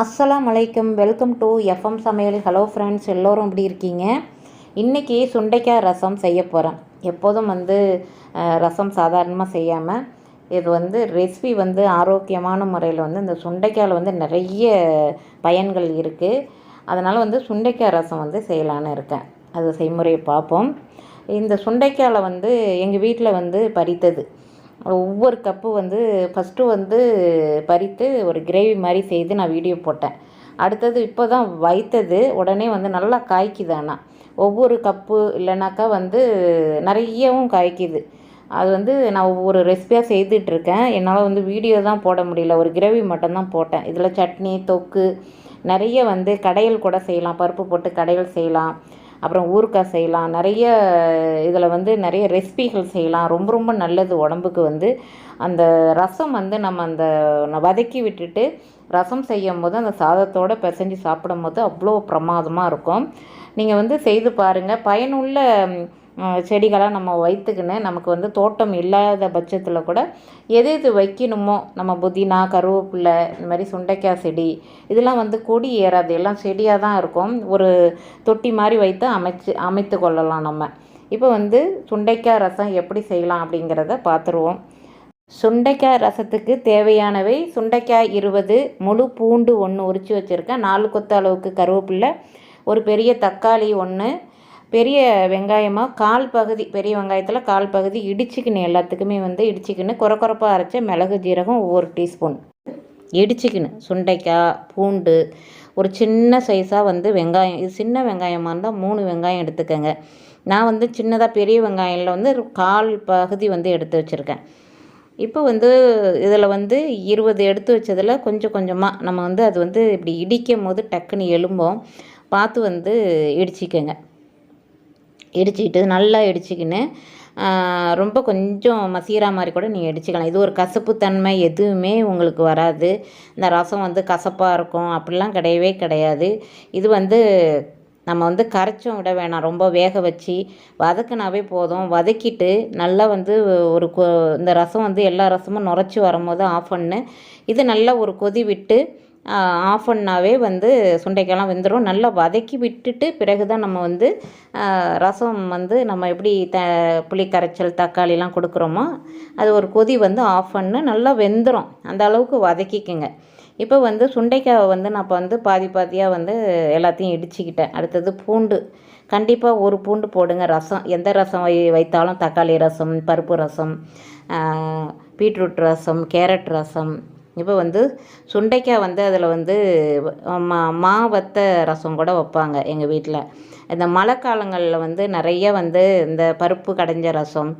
அஸ்ஸலாம் வலைக்கம் welcome to FM Samayal. Hello friends எல்லோரும் எப்படி இருக்கீங்க? இன்றைக்கி சுண்டைக்காய் ரசம் செய்ய போகிறேன் எப்போதும் வந்து ரசம் சாதாரணமாக செய்யாமல் இது வந்து ரெசிபி வந்து ஆரோக்கியமான முறையில் வந்து இந்த சுண்டைக்காயில் வந்து நிறைய பயன்கள் இருக்குது அதனால் வந்து சுண்டைக்காய் ரசம் வந்து செய்யலான்னு இருக்கேன். அது செய்முறையை பார்ப்போம். இந்த சுண்டைக்காயில் வந்து எங்கள் வீட்டில் வந்து பறித்தது. ஒவ்வொரு கப்பு வந்து ஃபஸ்ட்டு வந்து பறித்து ஒரு கிரேவி மாதிரி செய்து நான் வீடியோ போட்டேன். அடுத்தது இப்போ தான் வைத்தது. உடனே வந்து நல்லா காய்க்குது ஆனால் ஒவ்வொரு கப்பு இல்லைனாக்கா வந்து நிறையவும் காய்க்குது. அது வந்து நான் ஒவ்வொரு ரெசிபியாக செய்துட்ருக்கேன் என்னால் வந்து வீடியோ தான் போட முடியல. ஒரு கிரேவி மட்டும்தான் போட்டேன். இதில் சட்னி தொக்கு நிறைய வந்து கடையல் கூட செய்யலாம். பருப்பு போட்டு கடையல் செய்யலாம். அப்புறம் ஊறுகாய் செய்யலாம். நிறைய இதில் வந்து நிறைய ரெசிபிகள் செய்யலாம். ரொம்ப ரொம்ப நல்லது உடம்புக்கு வந்து. அந்த ரசம் வந்து நம்ம அந்த வதக்கி விட்டுட்டு ரசம் செய்யும் போது அந்த சாதத்தோடு பிசைஞ்சு சாப்பிடும் போது அவ்வளோ பிரமாதமாக இருக்கும். நீங்கள் வந்து செய்து பாருங்கள் பயனுள்ள செடிகளாக நம்ம வைத்துக்கின்னு நமக்கு வந்து தோட்டம் இல்லாத பட்சத்தில் கூட எது எது வைக்கணுமோ நம்ம புதினா கருவேப்பிலை இந்த மாதிரி சுண்டைக்காய் செடி இதெல்லாம் வந்து கொடி ஏறாது. எல்லாம் செடியாக தான் இருக்கும். ஒரு தொட்டி மாதிரி வைத்து அமைச்சு அமைத்து கொள்ளலாம் நம்ம. இப்போ வந்து சுண்டைக்காய் ரசம் எப்படி செய்யலாம் அப்படிங்கிறத பார்த்துருவோம். சுண்டைக்காய் ரசத்துக்கு தேவையானவை சுண்டைக்காய் இருபது முழு பூண்டு ஒன்று உரித்து வச்சுருக்கேன். நாலு கொத்து அளவுக்கு கருவேப்பிலை ஒரு பெரிய தக்காளி ஒன்று பெரிய வெங்காயமாக கால் பகுதி பெரிய வெங்காயத்தில் கால் பகுதி இடிச்சிக்கணும் எல்லாத்துக்குமே வந்து இடிச்சிக்கணும் குறக்குறப்பாக அரைச்ச மிளகு ஜீரகம் ஒவ்வொரு டீஸ்பூன். இடிச்சிக்கணும் சுண்டைக்காய் பூண்டு ஒரு சின்ன சைஸாக வந்து வெங்காயம். இது சின்ன வெங்காயமாக இருந்தால் மூணு வெங்காயம் எடுத்துக்கோங்க. நான் வந்து சின்னதாக பெரிய வெங்காயம்ல வந்து கால் பகுதி வந்து எடுத்து வச்சுருக்கேன். இப்போ வந்து இதில் வந்து இருபது எடுத்து வச்சதில் கொஞ்சம் கொஞ்சமாக நம்ம வந்து அது வந்து இப்படி இடிக்கும் போது டக்குன்னு எலும்போம் பார்த்து வந்து இடிச்சிக்கோங்க. இடிச்சிக்கிட்டு நல்லா இடிச்சிக்கின்னு ரொம்ப கொஞ்சம் மசீரா மாதிரி கூட நீங்கள் இடிச்சிக்கலாம். இது ஒரு கசப்புத்தன்மை எதுவுமே உங்களுக்கு வராது. இந்த ரசம் வந்து கசப்பாக இருக்கும். அப்படிலாம் கிடையவே கிடையாது. இது வந்து நம்ம வந்து கரைச்சும் விட வேணாம். ரொம்ப வேக வச்சு வதக்குனாவே போதும். வதக்கிட்டு நல்லா வந்து ஒரு கொ இந்த ரசம் வந்து எல்லா ரசமும் நுரைச்சி வரும்போது ஆஃப் பண்ணு. இது நல்லா ஒரு கொதி விட்டு ஆஃப் பண்ணாவே வந்து சுண்டைக்காயெல்லாம் வெந்துடும் நல்லா வதக்கி விட்டுட்டு பிறகு தான் நம்ம வந்து ரசம் வந்து நம்ம எப்படி த புளி கரைச்சல் தக்காளிலாம் கொடுக்குறோமோ அது ஒரு கொதி வந்து ஆஃப் பண்ணு நல்லா வெந்துடும் அந்த அளவுக்கு வதக்கிக்கங்க. இப்போ வந்து சுண்டைக்காவை வந்து நான் இப்போ வந்து பாதி பாதியாக வந்து எல்லாத்தையும் இடிச்சுக்கிட்டேன். அடுத்தது பூண்டு. கண்டிப்பாக ஒரு பூண்டு போடுங்க ரசம். எந்த ரசம் வை வைத்தாலும் தக்காளி ரசம் பருப்பு ரசம் பீட்ரூட் ரசம் கேரட் ரசம் இப்போ வந்து சுண்டைக்காய் வந்து அதில் வந்து மா மா வத்த ரசம் கூட வைப்பாங்க எங்கள் வீட்டில். இந்த மழை காலங்களில் வந்து நிறைய வந்து இந்த பருப்பு கடைஞ்ச ரசம்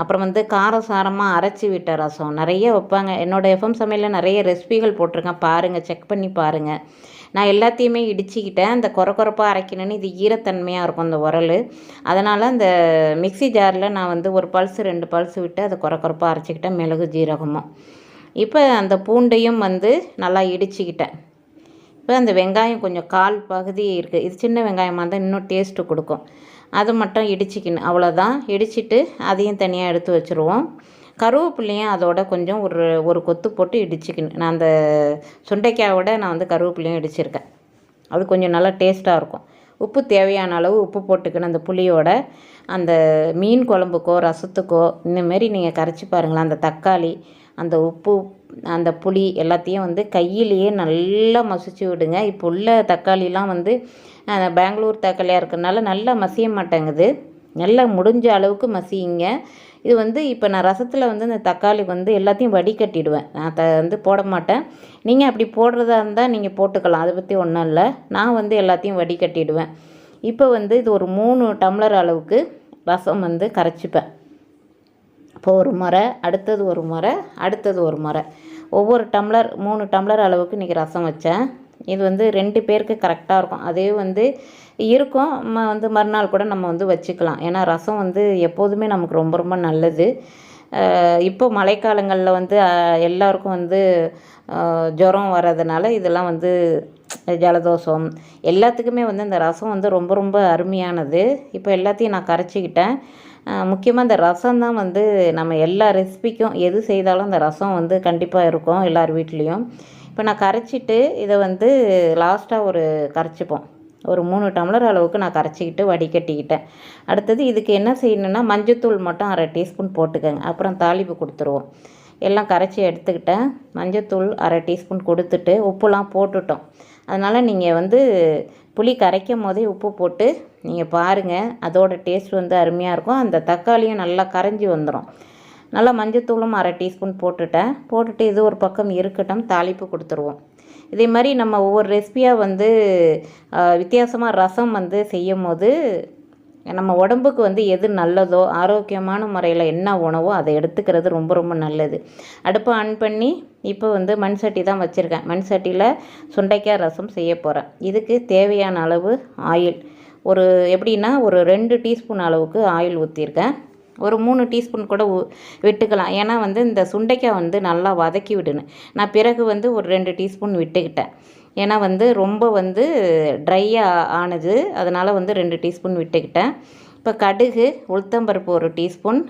அப்புறம் வந்து காரசாரமாக அரைச்சி விட்ட ரசம் நிறைய வைப்பாங்க. என்னோடய எஃப்எம் சமையலில் நிறைய ரெசிபிகள் போட்டிருக்கேன். பாருங்கள் செக் பண்ணி பாருங்கள். நான் எல்லாத்தையுமே இடிச்சிக்கிட்டேன். அந்த குறை குறைப்பாக அரைக்கணும்னு இது ஈரத்தன்மையாக இருக்கும் அந்த உரல். அதனால் அந்த மிக்ஸி ஜாரில் நான் வந்து ஒரு பல்ஸ் ரெண்டு பல்ஸ் விட்டு அதை குறை குறைப்பாக அரைச்சிக்கிட்டேன். மிளகு ஜீரகமும். இப்போ அந்த பூண்டையும் வந்து நல்லா இடிச்சிக்கிட்டேன். இப்போ அந்த வெங்காயம் கொஞ்சம் கால் பகுதி இருக்குது இது சின்ன வெங்காயமாக இருந்தால் இன்னும் டேஸ்ட்டு கொடுக்கும். அது மட்டும் இடிச்சிக்கணும். அவ்வளோதான் இடிச்சிட்டு அதையும் தனியாக எடுத்து வச்சுருவோம். கருவேப்பிலையும் அதோட கொஞ்சம் ஒரு ஒரு கொத்து போட்டு இடிச்சிக்கணும். நான் அந்த சுண்டைக்காயோட நான் வந்து கருவேப்பிலையும் இடிச்சிருக்கேன். அது கொஞ்சம் நல்லா டேஸ்ட்டாக இருக்கும். உப்பு தேவையான அளவு உப்பு போட்டுக்கணும். அந்த புளியோட அந்த மீன் குழம்புக்கோ ரசத்துக்கோ இந்தமாரி நீங்கள் கரைச்சி பாருங்களேன். அந்த தக்காளி அந்த உப்பு அந்த புளி எல்லாத்தையும் வந்து கையிலேயே நல்லா மசிச்சு விடுங்க. இப்போ உள்ள தக்காளிலாம் வந்து பெங்களூர் தக்காளியாக இருக்கிறனால நல்லா மசிய மாட்டேங்குது. நல்லா முடிஞ்ச அளவுக்கு மசியுங்க. இது வந்து இப்போ நான் ரசத்தில் வந்து இந்த தக்காளி வந்து எல்லாத்தையும் வடிகட்டிடுவேன். நான் த வந்து போட மாட்டேன். நீங்கள் அப்படி போடுறதா இருந்தால் நீங்கள் போட்டுக்கலாம். அதை பற்றி ஒன்றும் இல்லை. நான் வந்து எல்லாத்தையும் வடிகட்டிடுவேன். இப்போ வந்து இது ஒரு மூணு டம்ளர் அளவுக்கு ரசம் வந்து கரைச்சிப்பேன். இப்போ ஒரு முறை அடுத்தது ஒரு முறை அடுத்தது ஒரு முறை. ஒவ்வொரு டம்ளர் மூணு டம்ளர் அளவுக்கு இன்றைக்கி ரசம் வச்சேன். இது வந்து ரெண்டு பேருக்கு கரெக்டாக இருக்கும். அதே வந்து இருக்கும். ம வந்து மறுநாள் கூட நம்ம வந்து வச்சுக்கலாம். ஏன்னா ரசம் வந்து எப்போதுமே நமக்கு ரொம்ப ரொம்ப நல்லது. இப்போ மழைக்காலங்களில் வந்து எல்லாருக்கும் வந்து ஜுரம் வர்றதுனால இதெல்லாம் வந்து ஜலதோஷம். எல்லாத்துக்குமே வந்து இந்த ரசம் வந்து ரொம்ப ரொம்ப அருமையானது. இப்போ எல்லாத்தையும் நான் கரைச்சிக்கிட்டேன். முக்கியமாக இந்த ரசம் தான் வந்து நம்ம எல்லா ரெசிபிக்கும் எது செய்தாலும் அந்த ரசம் வந்து கண்டிப்பாக இருக்கும் எல்லார் வீட்லேயும். இப்போ நான் கரைச்சிட்டு இதை வந்து லாஸ்ட்டாக ஒரு கரைச்சிப்போம். ஒரு மூணு டம்ளர் அளவுக்கு நான் கரைச்சிக்கிட்டு வடிகட்டிக்கிட்டேன். அடுத்தது இதுக்கு என்ன செய்யணுன்னா மஞ்சத்தூள் மட்டும் அரை டீஸ்பூன் போட்டுக்கோங்க. அப்புறம் தாளிப்பு கொடுத்துருவோம். எல்லாம் கரைச்சி எடுத்துக்கிட்டேன். மஞ்சத்தூள் அரை டீஸ்பூன் கொடுத்துட்டு உப்புலாம் போட்டுட்டோம். அதனால் நீங்கள் வந்து புளி கரைக்கும் போதே உப்பு போட்டு நீங்கள் பாருங்கள் அதோட டேஸ்ட் வந்து அருமையாக இருக்கும். அந்த தக்காளியும் நல்லா கரைஞ்சி வந்துடும் நல்லா மஞ்சத்தூளும் அரை டீஸ்பூன் போட்டுட்டேன். போட்டுட்டு இது ஒரு பக்கம் இருக்கட்டும் தாளிப்பு கொடுத்துருவோம். இதே மாதிரி நம்ம ஒவ்வொரு ரெசிபியாக வந்து வித்தியாசமாக ரசம் வந்து செய்யும் போது நம்ம உடம்புக்கு வந்து எது நல்லதோ ஆரோக்கியமான முறையில் என்ன உணவோ அதை எடுத்துக்கிறது ரொம்ப ரொம்ப நல்லது. அடுப்பை ஆன் பண்ணி இப்போ வந்து மண் சட்டி தான் வச்சுருக்கேன். மண் சட்டியில் சுண்டைக்காய் ரசம் செய்ய போகிறேன் இதுக்கு தேவையான அளவு ஆயில் ஒரு எப்படின்னா ஒரு ரெண்டு டீஸ்பூன் அளவுக்கு ஆயில் ஊற்றிருக்கேன் ஒரு மூணு டீஸ்பூன் கூட விட்டுக்கலாம். ஏன்னா வந்து இந்த சுண்டைக்காய் வந்து நல்லா வதக்கி விடணும். நான் பிறகு வந்து ஒரு ரெண்டு டீஸ்பூன் விட்டுக்கிட்டேன். ஏன்னா வந்து ரொம்ப வந்து ட்ரையாக ஆனது அதனால் வந்து ரெண்டு டீஸ்பூன் விட்டுக்கிட்டேன். இப்போ கடுகு உளுத்தம்பருப்பு ஒரு டீஸ்பூன்.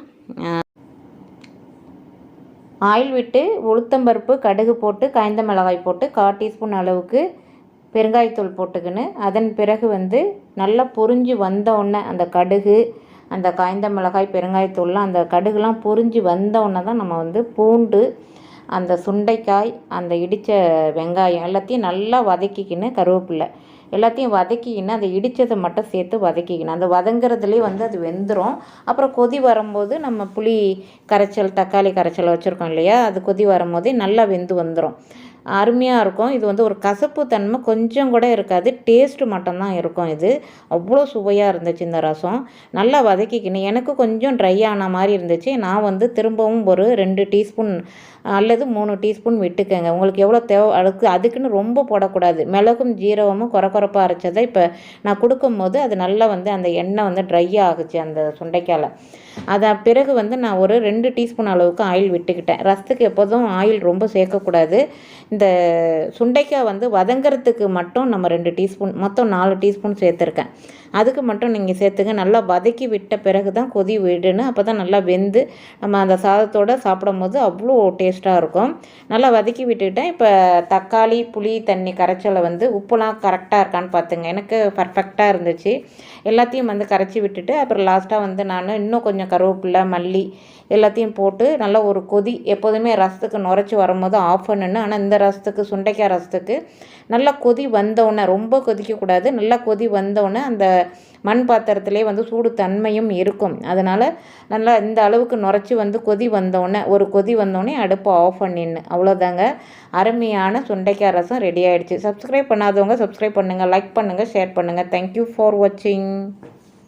ஆயில் விட்டு உளுத்தம்பருப்பு கடுகு போட்டு காய்ந்த மிளகாய் போட்டு கால் டீஸ்பூன் அளவுக்கு பெருங்காயத்தூள் போட்டுக்கின்னு அதன் பிறகு வந்து நல்லா பொறிஞ்சு வந்தவுடனே அந்த கடுகு அந்த காய்ந்த மிளகாய் பெருங்காயத்தூள்லாம் அந்த கடுகுலாம் பொறிஞ்சு வந்தவுடனே தான் நம்ம வந்து பூண்டு அந்த சுண்டைக்காய் அந்த இடித்த வெங்காயம் எல்லாத்தையும் நல்லா வதக்கிக்கின்னு கருவேப்பில்லை. எல்லாத்தையும் வதக்கிக்கின்னு அதை இடித்ததை மட்டும் சேர்த்து வதக்கிக்கணும் அந்த வதங்குறதுலேயே வந்து அது வெந்துடும் அப்புறம் கொதி வரும்போது நம்ம புளி கரைச்சல் தக்காளி கரைச்சல் வச்சுருக்கோம் இல்லையா? அது கொதி வரும்போதே நல்லா வெந்து வந்துடும் அருமையாக இருக்கும். இது வந்து ஒரு கசப்பு தன்மை கொஞ்சம் கூட இருக்காது. டேஸ்ட்டு மட்டும்தான் இருக்கும் இது. அவ்வளோ சுவையாக இருந்துச்சு இந்த ரசம். நல்லா வதக்கிக்கணும் எனக்கு கொஞ்சம் ட்ரை ஆன மாதிரி இருந்துச்சு. நான் வந்து திரும்பவும் ஒரு ரெண்டு டீஸ்பூன் அல்லது மூணு டீஸ்பூன் விட்டுக்கோங்க. உங்களுக்கு எவ்வளோ தேவை அதுக்கு அதுக்குன்னு ரொம்ப போடக்கூடாது. மிளகும் ஜீரகமும் குறக்குறப்பாக அரைச்சதை இப்போ நான் கொடுக்கும்போது அது நல்லா வந்து அந்த எண்ணெய் வந்து ட்ரை ஆகுச்சு அந்த சுண்டைக்காயில் அதை பிறகு வந்து நான் ஒரு ரெண்டு டீஸ்பூன் அளவுக்கு ஆயில் விட்டுக்கிட்டேன். ரசத்துக்கு எப்போதும் ஆயில் ரொம்ப சேர்க்கக்கூடாது. இந்த சுண்டைக்காய் வந்து வதங்கிறதுக்கு மட்டும் நம்ம ரெண்டு டீஸ்பூன் மொத்தம் நாலு டீஸ்பூன் சேர்த்துருக்கேன். அதுக்கு மட்டும் நீங்கள் சேர்த்துங்க. நல்லா வதக்கி விட்ட பிறகு தான் கொதி விடணும் அப்போ தான் நல்லா வெந்து நம்ம அந்த சாதத்தோடு சாப்பிடும் போது அவ்வளோ டேஸ்ட்டாக இருக்கும். நல்லா வதக்கி விட்டுக்கிட்டேன் இப்போ தக்காளி புளி தண்ணி கரைச்சலை வந்து உப்புலாம் கரெக்டாக இருக்கான்னு பார்த்துங்க எனக்கு பர்ஃபெக்டாக இருந்துச்சு. எல்லாத்தையும் வந்து கரைச்சி விட்டுட்டு அப்புறம் லாஸ்ட்டாக வந்து நான் இன்னும் கொஞ்சம் கருவேப்பில்லை மல்லி எல்லாத்தையும் போட்டு நல்லா ஒரு கொதி எப்போதுமே ரசத்துக்கு நுரைச்சி வரும்போது ஆஃப் பண்ணணும் ஆனால் இந்த ரசத்துக்கு சுண்டைக்காய் ரசத்துக்கு நல்லா கொதி வந்தவுடனே ரொம்ப கொதிக்கக்கூடாது. நல்லா கொதி வந்தவுடனே அந்த மண் பாத்திரத்திலே வந்து சூடு தன்மையும் இருக்கும். அதனால் நல்லா இந்த அளவுக்கு நுரைச்சி வந்து கொதி வந்தோடனே ஒரு கொதி வந்தோடனே அடுப்பை ஆஃப் பண்ணின்னு. அவ்வளோதாங்க. அருமையான சுண்டைக்காய் ரசம் ரெடி ஆகிடுச்சு சப்ஸ்கிரைப் பண்ணாதவங்க சப்ஸ்கிரைப் பண்ணுங்கள் லைக் பண்ணுங்கள் ஷேர் பண்ணுங்கள் தேங்க்யூ ஃபார் வாட்சிங்